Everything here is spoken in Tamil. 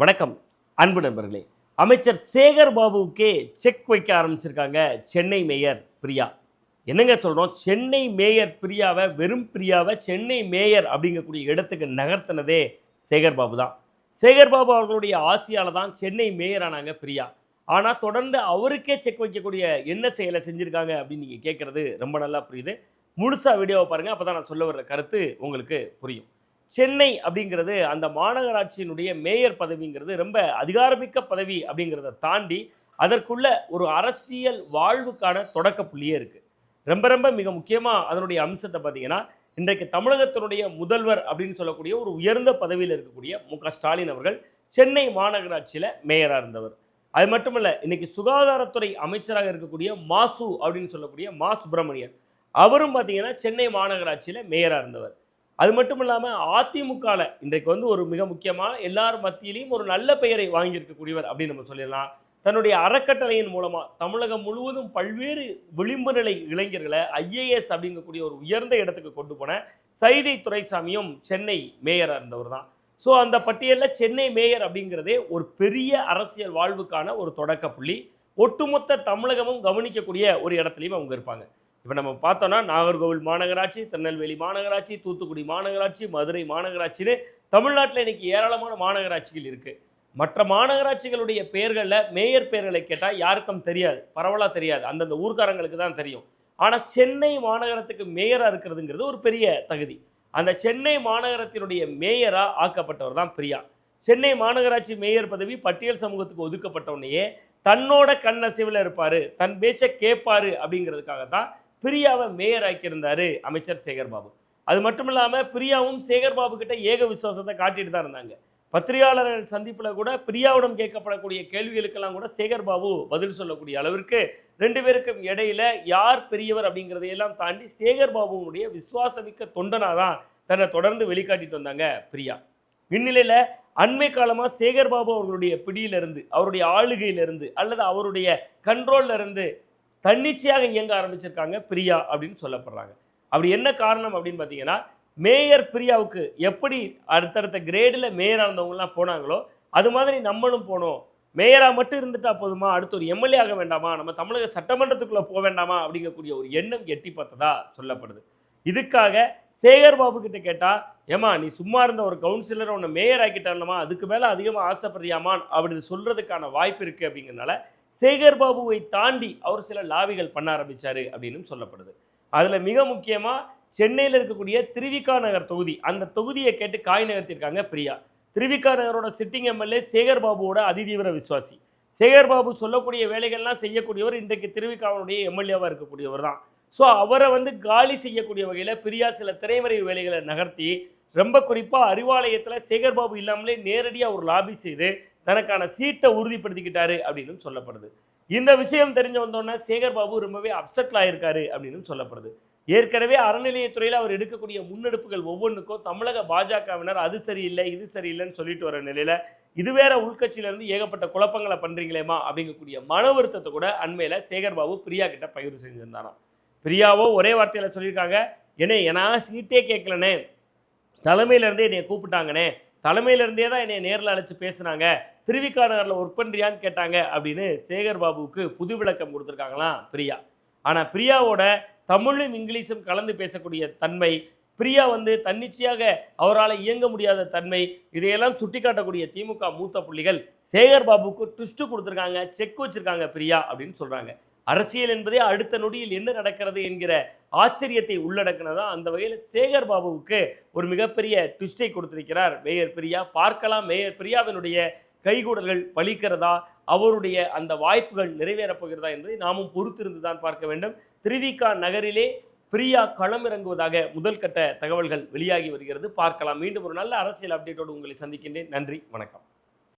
வணக்கம் அன்பு நண்பர்களே. அமைச்சர் சேகர் பாபுவுக்கே செக் வைக்க ஆரம்பிச்சிருக்காங்க சென்னை மேயர் பிரியா. என்னங்க சொல்கிறோம் சென்னை மேயர் பிரியாவை வெறும் பிரியாவை சென்னை மேயர் அப்படிங்கக்கூடிய இடத்துக்கு நகர்த்தினதே சேகர் பாபு தான். சேகர் பாபு அவர்களுடைய ஆசையால் தான் சென்னை மேயர் ஆனாங்க பிரியா. ஆனால் தொடர்ந்து அவருக்கே செக் வைக்கக்கூடிய என்ன செயலை செஞ்சுருக்காங்க அப்படின்னு நீங்கள் கேட்குறது ரொம்ப நல்லா புரியுது. முழுசாக வீடியோவை பாருங்கள் அப்போ தான் நான் சொல்ல வர்ற கருத்து உங்களுக்கு புரியும். சென்னை அப்படிங்கிறது அந்த மாநகராட்சியினுடைய மேயர் பதவிங்கிறது ரொம்ப அதிகாரமிக்க பதவி அப்படிங்கிறத தாண்டி அதற்குள்ள ஒரு அரசியல் வாழ்வுக்கான தொடக்க புள்ளியே இருக்குது ரொம்ப ரொம்ப மிக முக்கியமாக அதனுடைய அம்சத்தை பார்த்தீங்கன்னா இன்றைக்கு தமிழகத்தினுடைய முதல்வர் அப்படின்னு சொல்லக்கூடிய ஒரு உயர்ந்த பதவியில் இருக்கக்கூடிய மு க ஸ்டாலின் அவர்கள் சென்னை மாநகராட்சியில் மேயராக இருந்தவர். அது மட்டுமல்ல இன்றைக்கி சுகாதாரத்துறை அமைச்சராக இருக்கக்கூடிய மாசு அப்படின்னு சொல்லக்கூடிய மா சுப்பிரமணியன் அவரும் பார்த்தீங்கன்னா சென்னை மாநகராட்சியில் மேயராக இருந்தவர். அது மட்டும் இல்லாமல் அதிமுகவில் இன்றைக்கு வந்து ஒரு மிக முக்கியமான எல்லார் மத்தியிலையும் ஒரு நல்ல பெயரை வாங்கியிருக்கக்கூடியவர் அப்படின்னு நம்ம சொல்லிடலாம். தன்னுடைய அறக்கட்டளையின் மூலமாக தமிழகம் முழுவதும் பல்வேறு விளிம்பு நிலை இளைஞர்களை ஐஏஎஸ் அப்படிங்கக்கூடிய ஒரு உயர்ந்த இடத்துக்கு கொண்டு போன சைதை துரைசாமியும் சென்னை மேயராக இருந்தவர் தான். ஸோ அந்த பட்டியலில் சென்னை மேயர் அப்படிங்கிறதே ஒரு பெரிய அரசியல் வாழ்வுக்கான ஒரு தொடக்க புள்ளி. ஒட்டுமொத்த தமிழகமும் கவனிக்கக்கூடிய ஒரு இடத்துலையும் அவங்க இருப்பாங்க. இப்போ நம்ம பார்த்தோன்னா நாகர்கோவில் மாநகராட்சி திருநெல்வேலி மாநகராட்சி தூத்துக்குடி மாநகராட்சி மதுரை மாநகராட்சின்னு தமிழ்நாட்டில் இன்னைக்கு ஏராளமான மாநகராட்சிகள் இருக்குது மற்ற மாநகராட்சிகளுடைய பெயர்களில் மேயர் பெயர்களை கேட்டால் யாருக்கும் தெரியாது. பரவலாக தெரியாது. அந்தந்த ஊர்க்காரங்களுக்கு தான் தெரியும். ஆனால் சென்னை மாநகரத்துக்கு மேயராக இருக்கிறதுங்கிறது ஒரு பெரிய தகுதி. அந்த சென்னை மாநகரத்தினுடைய மேயராக ஆக்கப்பட்டவர் தான் பிரியா. சென்னை மாநகராட்சி மேயர் பதவி பட்டியல் சமூகத்துக்கு ஒதுக்கப்பட்ட உடனேயே தன்னோட கண்ணசைவில் இருப்பார். தன் பேச்சை கேட்பாரு அப்படிங்கிறதுக்காக தான் பிரியாவை மேயர் ஆக்கியிருந்தாரு அமைச்சர் சேகர்பாபு. அது மட்டும் இல்லாமல் பிரியாவும் சேகர்பாபு கிட்ட ஏக விசுவாசத்தை காட்டிட்டு தான் இருந்தாங்க. பத்திரிகையாளர்கள் சந்திப்பில் கூட பிரியாவிடம் கேட்கப்படக்கூடிய கேள்விகளுக்கெல்லாம் கூட சேகர்பாபு பதில் சொல்லக்கூடிய அளவிற்கு ரெண்டு பேருக்கும் இடையில யார் பெரியவர் அப்படிங்கிறதையெல்லாம் தாண்டி சேகர்பாபுவுடைய விசுவாசமிக்க தொண்டனாக தான் தன்னை தொடர்ந்து வெளிக்காட்டிட்டு வந்தாங்க பிரியா. இந்நிலையில் அண்மை காலமாக சேகர்பாபு அவர்களுடைய பிடியிலிருந்து அவருடைய ஆளுகையிலிருந்து அல்லது அவருடைய கண்ட்ரோல்ல இருந்து தன்னிச்சையாக இயங்க ஆரம்பிச்சிருக்காங்க பிரியா அப்படின்னு சொல்லப்படுறாங்க. அப்படி என்ன காரணம் அப்படின்னு பார்த்தீங்கன்னா மேயர் பிரியாவுக்கு எப்படி அடுத்தடுத்த கிரேடில் மேயராக இருந்தவங்கலாம் போனாங்களோ அது மாதிரி நம்மளும் போனோம். மேயராக மட்டும் இருந்துட்டா போதுமா? அடுத்து ஒரு எம்எல்ஏ ஆக வேண்டாமா? நம்ம தமிழக சட்டமன்றத்துக்குள்ளே போக வேண்டாமா? அப்படிங்கக்கூடிய ஒரு எண்ணம் எட்டி பார்த்ததா சொல்லப்படுது. இதுக்காக சேகர் பாபு கிட்ட கேட்டால் ஏமா நீ சும்மா இருந்த ஒரு கவுன்சிலர் உன்னை மேயர் ஆக்கிட்டாலமா அதுக்கு மேலே அதிகமாக ஆசைப்படுறியாமான் அப்படின்னு சொல்கிறதுக்கான வாய்ப்பு இருக்குது அப்படிங்கிறனால சேகர் பாபுவை தாண்டி அவர் சில லாபிகள் பண்ண ஆரம்பித்தார் அப்படின்னு சொல்லப்படுது. அதில் மிக முக்கியமாக சென்னையில் இருக்கக்கூடிய திருவிக்கா நகர் தொகுதி அந்த தொகுதியை கேட்டு காய் நகர்த்திருக்காங்க பிரியா. திருவிக்கா நகரோட சிட்டிங் எம்எல்ஏ சேகர் பாபுவோட அதிதீவிர விசுவாசி. சேகர் பாபு சொல்லக்கூடிய வேலைகள்லாம் செய்யக்கூடியவர் இன்றைக்கு திருவிக்காவனுடைய எம்எல்ஏவாக இருக்கக்கூடியவர் தான். ஸோ அவரை வந்து காலி செய்யக்கூடிய வகையில் பிரியா சில திரைமறைவு வேலைகளை நகர்த்தி ரொம்ப குறிப்பாக அறிவாலயத்தில் சேகர் பாபு இல்லாமலே நேரடியாக ஒரு லாபி செய்து தனக்கான சீட்டை உறுதிப்படுத்திக்கிட்டாரு அப்படின்னு சொல்லப்படுது. இந்த விஷயம் தெரிஞ்ச வந்தோடனே சேகர் பாபு ரொம்பவே அப்செட்டில் ஆயிருக்காரு அப்படின்னு சொல்லப்படுது. ஏற்கனவே அறநிலையத்துறையில் அவர் எடுக்கக்கூடிய முன்னெடுப்புகள் ஒவ்வொன்றுக்கும் தமிழக பாஜகவினர் அது சரியில்லை இது சரியில்லைன்னு சொல்லிட்டு வர நிலையில் இது வேற உள்கட்சியிலேருந்து ஏகப்பட்ட குழப்பங்களை பண்ணுறீங்களேமா அப்படிங்கக்கூடிய மன வருத்தத்தை கூட அண்மையில் சேகர் பாபு பிரியா கிட்ட பகிர்வு செஞ்சிருந்தாராம். பிரியாவோ ஒரே வார்த்தையில் சொல்லியிருக்காங்க என்னை ஏன்னா சீட்டே கேட்கலனே தலைமையிலேருந்தே என்னை கூப்பிட்டாங்கனே தலைமையிலிருந்தே தான் என்னை நேரில் அழைச்சி பேசுனாங்க. திருவிக்கா நகரில் ஒர்க் பண்ணுறியான்னு கேட்டாங்க அப்படின்னு சேகர் பாபுவுக்கு புது விளக்கம் கொடுத்துருக்காங்களாம் பிரியா. ஆனால் பிரியாவோட தமிழும் இங்கிலீஷும் கலந்து பேசக்கூடிய தன்மை பிரியா வந்து தன்னிச்சையாக அவரால் இயங்க முடியாத தன்மை இதையெல்லாம் சுட்டிக்காட்டக்கூடிய திமுக மூத்த புள்ளிகள் சேகர் பாபுக்கு ட்விஸ்ட்டு கொடுத்துருக்காங்க செக் வச்சுருக்காங்க பிரியா அப்படின்னு சொல்கிறாங்க அரசியல் என்பதே அடுத்த நொடியில் என்ன நடக்கிறது என்கிற ஆச்சரியத்தை உள்ளடக்கினதா அந்த வகையில் சேகர் பாபுவுக்கு ஒரு மிகப்பெரிய ட்விஸ்டை கொடுத்திருக்கிறார். மேயர் பிரியா பார்க்கலாம். மேயர் பிரியாவினுடைய கைகூடல்கள் பலிக்கிறதா அவருடைய அந்த வாய்ப்புகள் நிறைவேறப் போகிறதா என்பதை நாமும் பொறுத்திருந்து தான் பார்க்க வேண்டும். திருவிக்கா நகரிலே பிரியா களமிறங்குவதாக முதல் கட்ட தகவல்கள் வெளியாகி வருகிறது. பார்க்கலாம். மீண்டும் ஒரு நல்ல அரசியல் அப்டேட்டோடு உங்களை சந்திக்கின்றேன். நன்றி. வணக்கம்.